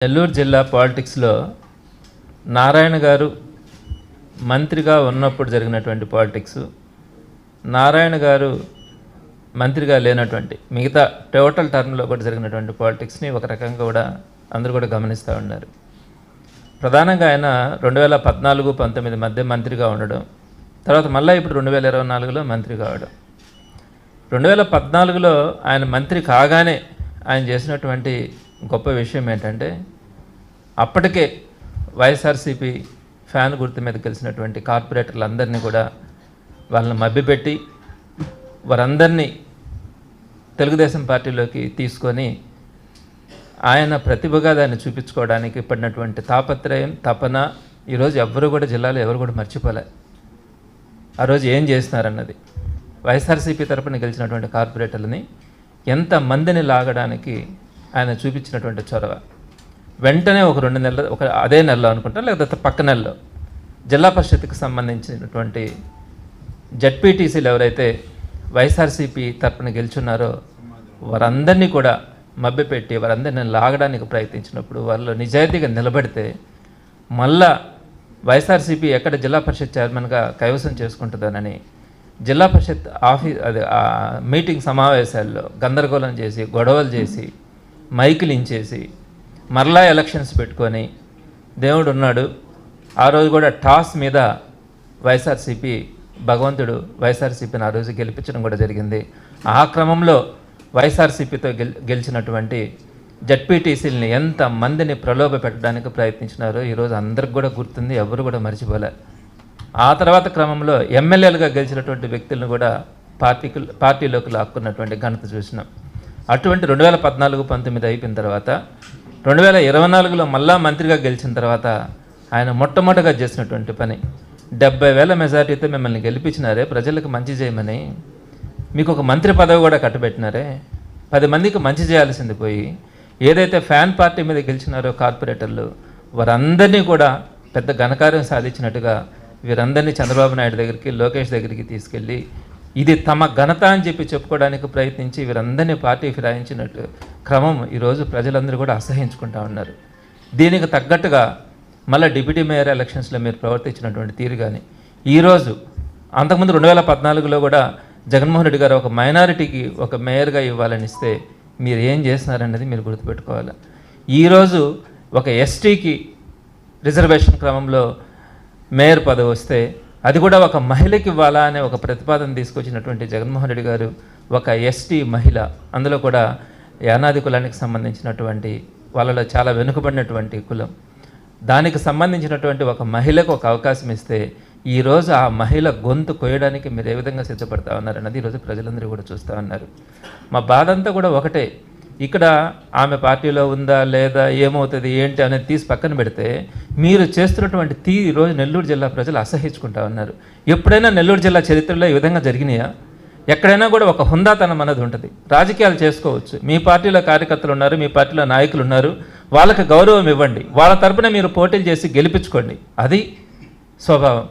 నెల్లూరు జిల్లా పాలిటిక్స్లో నారాయణ గారు మంత్రిగా ఉన్నప్పుడు జరిగినటువంటి పాలిటిక్స్ నారాయణ గారు మంత్రిగా లేనటువంటి మిగతా టోటల్ టర్మ్లో కూడా జరిగినటువంటి పాలిటిక్స్ని ఒక రకంగా కూడా అందరూ కూడా గమనిస్తూ ఉన్నారు. ప్రధానంగా ఆయన రెండు వేల పద్నాలుగు పంతొమ్మిది మధ్య మంత్రిగా ఉండడం తర్వాత మళ్ళీ ఇప్పుడు రెండు వేల ఇరవై నాలుగులో మంత్రి కావడం రెండు వేల పద్నాలుగులో ఆయన మంత్రి కాగానే ఆయన చేసినటువంటి గొప్ప విషయం ఏంటంటే అప్పటికే వైఎస్ఆర్సీపీ ఫ్యాన్ గుర్తు మీద కలిసినటువంటి కార్పొరేటర్లందరినీ కూడా వాళ్ళని మభ్యపెట్టి వారందరినీ తెలుగుదేశం పార్టీలోకి తీసుకొని ఆయన ప్రతిభగా దాన్ని చూపించుకోవడానికి పడినటువంటి తాపత్రయం తపన ఈరోజు ఎవరు కూడా జిల్లాలో ఎవరు కూడా మర్చిపోలే. ఆ రోజు ఏం చేస్తున్నారన్నది? వైఎస్ఆర్సీపీ తరపున గెలిచినటువంటి కార్పొరేటర్లని ఎంత మందిని లాగడానికి ఆయన చూపించినటువంటి చొరవ. వెంటనే ఒక రెండు నెలల ఒక అదే నెలలో అనుకుంటా లేకపోతే పక్క నెలలో. జిల్లా పరిషత్కి సంబంధించినటువంటి జడ్పీటీసీలు ఎవరైతే వైఎస్ఆర్సీపీ తరపున గెలుచున్నారో వారందరినీ కూడా మభ్యపెట్టి వారందరిని లాగడానికి ప్రయత్నించినప్పుడు వాళ్ళు నిజాయితీగా నిలబడితే మళ్ళా వైఎస్ఆర్సీపీ ఎక్కడ జిల్లా పరిషత్ చైర్మన్గా కైవసం చేసుకుంటుందనని జిల్లా పరిషత్ ఆఫీస్ అది మీటింగ్ సమావేశాల్లో గందరగోళం చేసి గొడవలు చేసి మైకిలించేసి మరలా ఎలక్షన్స్ పెట్టుకొని దేవుడు ఉన్నాడు. ఆ రోజు కూడా టాస్ మీద వైఎస్ఆర్సీపీ భగవంతుడు వైఎస్ఆర్సీపీని ఆ రోజు గెలిపించడం కూడా జరిగింది. ఆ క్రమంలో వైఎస్ఆర్సీపీతో గెల్ గెలిచినటువంటి జడ్పీటీసీలని ఎంత మందిని ప్రలోభ పెట్టడానికి ప్రయత్నించినారో ఈరోజు అందరికి కూడా గుర్తుంది ఎవరు కూడా మర్చిపోలే. ఆ తర్వాత క్రమంలో ఎమ్మెల్యేలుగా గెలిచినటువంటి వ్యక్తులను కూడా పార్టీకి పార్టీలోకి లాక్కున్నటువంటి ఘనత చూసినాం. అటువంటి రెండు వేల పద్నాలుగు పంతొమ్మిది అయిపోయిన తర్వాత రెండు వేల ఇరవై నాలుగులో మళ్ళా మంత్రిగా గెలిచిన తర్వాత ఆయన మొట్టమొదటిగా చేసినటువంటి పని డెబ్బై వేల మెజార్టీతో మిమ్మల్ని గెలిపించినారే ప్రజలకు మంచి చేయమని మీకు ఒక మంత్రి పదవి కూడా కట్టబెట్టినారే పది మందికి మంచి చేయాల్సింది పోయి ఏదైతే ఫ్యాన్ పార్టీ మీద గెలిచినారో కార్పొరేటర్లు వారందరినీ కూడా పెద్ద ఘనకార్యం సాధించినట్టుగా వీరందరినీ చంద్రబాబు నాయుడు దగ్గరికి లోకేష్ దగ్గరికి తీసుకెళ్ళి ఇది తమ ఘనత అని చెప్పి చెప్పుకోవడానికి ప్రయత్నించి వీరందరినీ పార్టీ ఫిరాయించినట్టు క్రమం ఈరోజు ప్రజలందరూ కూడా అసహించుకుంటా ఉన్నారు. దీనికి తగ్గట్టుగా మళ్ళీ డిప్యూటీ మేయర్ ఎలక్షన్స్లో మీరు ప్రవర్తించినటువంటి తీరు కానీ ఈరోజు అంతకుముందు రెండు వేల పద్నాలుగులో కూడా జగన్మోహన్ రెడ్డి గారు ఒక మైనారిటీకి ఒక మేయర్గా ఇవ్వాలని ఇస్తే మీరు ఏం చేస్తున్నారనేది మీరు గుర్తుపెట్టుకోవాలి. ఈరోజు ఒక ఎస్టీకి రిజర్వేషన్ క్రమంలో మేయర్ పదవి వస్తే అది కూడా ఒక మహిళకి ఇవ్వాలా అనే ఒక ప్రతిపాదన తీసుకొచ్చినటువంటి జగన్మోహన్ రెడ్డి గారు ఒక ఎస్టీ మహిళ. అందులో కూడా యానాది కులానికి సంబంధించినటువంటి వాళ్ళలో చాలా వెనుకబడినటువంటి కులం. దానికి సంబంధించినటువంటి ఒక మహిళకు ఒక అవకాశం ఇస్తే ఈరోజు ఆ మహిళ గొంతు కోయడానికి మీరు ఏ విధంగా సిద్ధపడతా ఉన్నారన్నది ఈరోజు ప్రజలందరూ కూడా చూస్తూ ఉన్నారు. మా బాధ అంతా కూడా ఒకటే. ఇక్కడ ఆమె పార్టీలో ఉందా లేదా ఏమవుతుంది ఏంటి అనేది తీసి పక్కన పెడితే మీరు చేస్తున్నటువంటి తీ ఈరోజు నెల్లూరు జిల్లా ప్రజలు అసహించుకుంటా ఉన్నారు. ఎప్పుడైనా నెల్లూరు జిల్లా చరిత్రలో ఈ విధంగా జరిగినాయా? ఎక్కడైనా కూడా ఒక హుందాతనం అనేది ఉంటుంది. రాజకీయాలు చేసుకోవచ్చు. మీ పార్టీలో కార్యకర్తలు ఉన్నారు మీ పార్టీలో నాయకులు ఉన్నారు. వాళ్ళకి గౌరవం ఇవ్వండి. వాళ్ళ తరపున మీరు పోటీలు చేసి గెలిపించుకోండి. అది స్వభావం.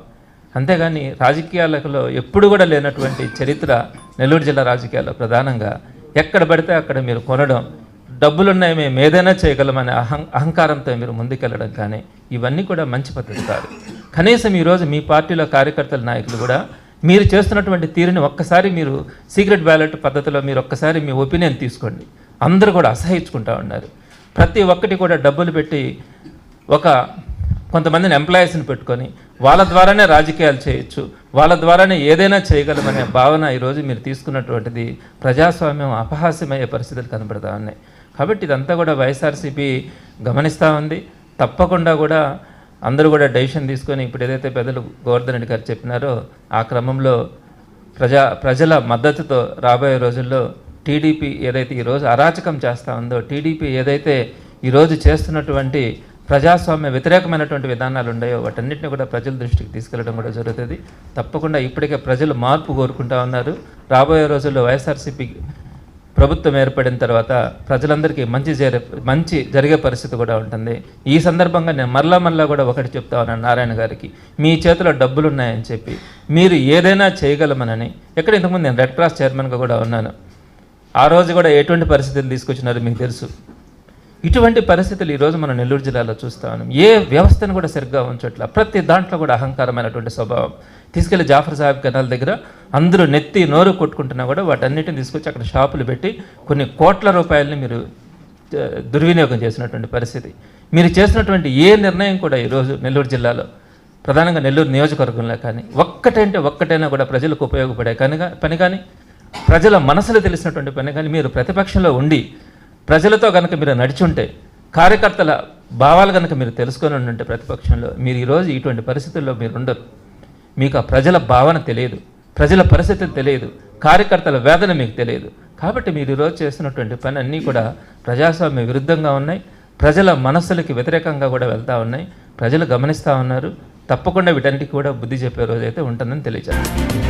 అంతేగాని రాజకీయాలలో ఎప్పుడు కూడా లేనటువంటి చరిత్ర నెల్లూరు జిల్లా రాజకీయాల్లో ప్రధానంగా ఎక్కడ పడితే అక్కడ మీరు కొనడం డబ్బులున్నాయి మేము ఏదైనా చేయగలమనే అహం అహంకారంతో మీరు ముందుకెళ్ళడం కానీ ఇవన్నీ కూడా మంచి పద్ధతి కాదు. కనీసం ఈరోజు మీ పార్టీలో కార్యకర్తల నాయకులు కూడా మీరు చేస్తున్నటువంటి తీరుని ఒక్కసారి మీరు సీక్రెట్ బ్యాలెట్ పద్ధతిలో మీరు ఒక్కసారి మీ ఒపీనియన్ తీసుకోండి. అందరూ కూడా అసహించుకుంటా ఉన్నారు. ప్రతి ఒక్కటి కూడా డబ్బులు పెట్టి ఒక కొంతమందిని ఎంప్లాయీస్ని పెట్టుకొని వాళ్ళ ద్వారానే రాజకీయాలు చేయొచ్చు. వాళ్ళ ద్వారానే ఏదైనా చేయగలమనే భావన ఈరోజు మీరు తీసుకున్నటువంటిది ప్రజాస్వామ్యం అపహాస్యమయ్యే పరిస్థితులు కనబడతా ఉన్నాయి. కాబట్టి ఇదంతా కూడా వైఎస్ఆర్సీపీ గమనిస్తూ ఉంది. తప్పకుండా కూడా అందరూ కూడా డెసిషన్ తీసుకొని ఇప్పుడు ఏదైతే పెద్దలు గోవర్ధన్ రెడ్డి గారు చెప్పినారో ఆ క్రమంలో ప్రజా ప్రజల మద్దతుతో రాబోయే రోజుల్లో టీడీపీ ఏదైతే ఈరోజు అరాచకం చేస్తూ ఉందో టీడీపీ ఏదైతే ఈరోజు చేస్తున్నటువంటి ప్రజాస్వామ్య వ్యతిరేకమైనటువంటి విధానాలు ఉన్నాయో వాటన్నిటిని కూడా ప్రజల దృష్టికి తీసుకెళ్ళడం కూడా జరుగుతుంది. తప్పకుండా ఇప్పటికే ప్రజలు మార్పు కోరుకుంటా ఉన్నారు. రాబోయే రోజుల్లో వైఎస్ఆర్సీపీ ప్రభుత్వం ఏర్పడిన తర్వాత ప్రజలందరికీ మంచి జరి మంచి జరిగే పరిస్థితి కూడా ఉంటుంది. ఈ సందర్భంగా నేను మరలా మరలా కూడా ఒకటి చెప్తా ఉన్నాను నారాయణ గారికి. మీ చేతిలో డబ్బులు ఉన్నాయని చెప్పి మీరు ఏదైనా చేయగలమనని. ఎక్కడ ఇంతకుముందు నేను రెడ్ క్రాస్ చైర్మన్గా కూడా ఉన్నాను. ఆ రోజు కూడా ఎటువంటి పరిస్థితులు తీసుకొచ్చినారో మీకు తెలుసు. ఇటువంటి పరిస్థితులు ఈరోజు మనం నెల్లూరు జిల్లాలో చూస్తా ఉన్నాం. ఏ వ్యవస్థను కూడా సరిగ్గా ఉంచట్ల. ప్రతి దాంట్లో కూడా అహంకారమైనటువంటి స్వభావం. తీసుకెళ్ళి జాఫర్ సాహెబ్ కెనాల్ దగ్గర అందరూ నెత్తి నోరు కొట్టుకుంటున్నా కూడా వాటన్నిటిని తీసుకొచ్చి అక్కడ షాపులు పెట్టి కొన్ని కోట్ల రూపాయలని మీరు దుర్వినియోగం చేసినటువంటి పరిస్థితి. మీరు చేసినటువంటి ఏ నిర్ణయం కూడా ఈరోజు నెల్లూరు జిల్లాలో ప్రధానంగా నెల్లూరు నియోజకవర్గంలో కానీ ఒక్కటంటే ఒక్కటైనా కూడా ప్రజలకు ఉపయోగపడే కనుక పని కానీ ప్రజల మనసులో తెలిసినటువంటి పని కానీ మీరు ప్రతిపక్షంలో ఉండి ప్రజలతో కనుక మీరు నడిచుంటే కార్యకర్తల భావాలు కనుక మీరు తెలుసుకొని ఉంటే ప్రతిపక్షంలో మీరు ఈరోజు ఇటువంటి పరిస్థితుల్లో మీరు ఉండరు మీకు ఆ ప్రజల భావన తెలియదు. ప్రజల పరిస్థితి తెలియదు. కార్యకర్తల వేదన మీకు తెలియదు. కాబట్టి మీరు ఈరోజు చేస్తున్నటువంటి పని అన్నీ కూడా ప్రజాస్వామ్య విరుద్ధంగా ఉన్నాయి. ప్రజల మనస్సులకి వ్యతిరేకంగా కూడా వెళ్తూ ఉన్నాయి. ప్రజలు గమనిస్తూ ఉన్నారు. తప్పకుండా వీటన్నిటికీ కూడా బుద్ధి చెప్పే రోజైతే ఉంటుందని తెలియజేస్తాను.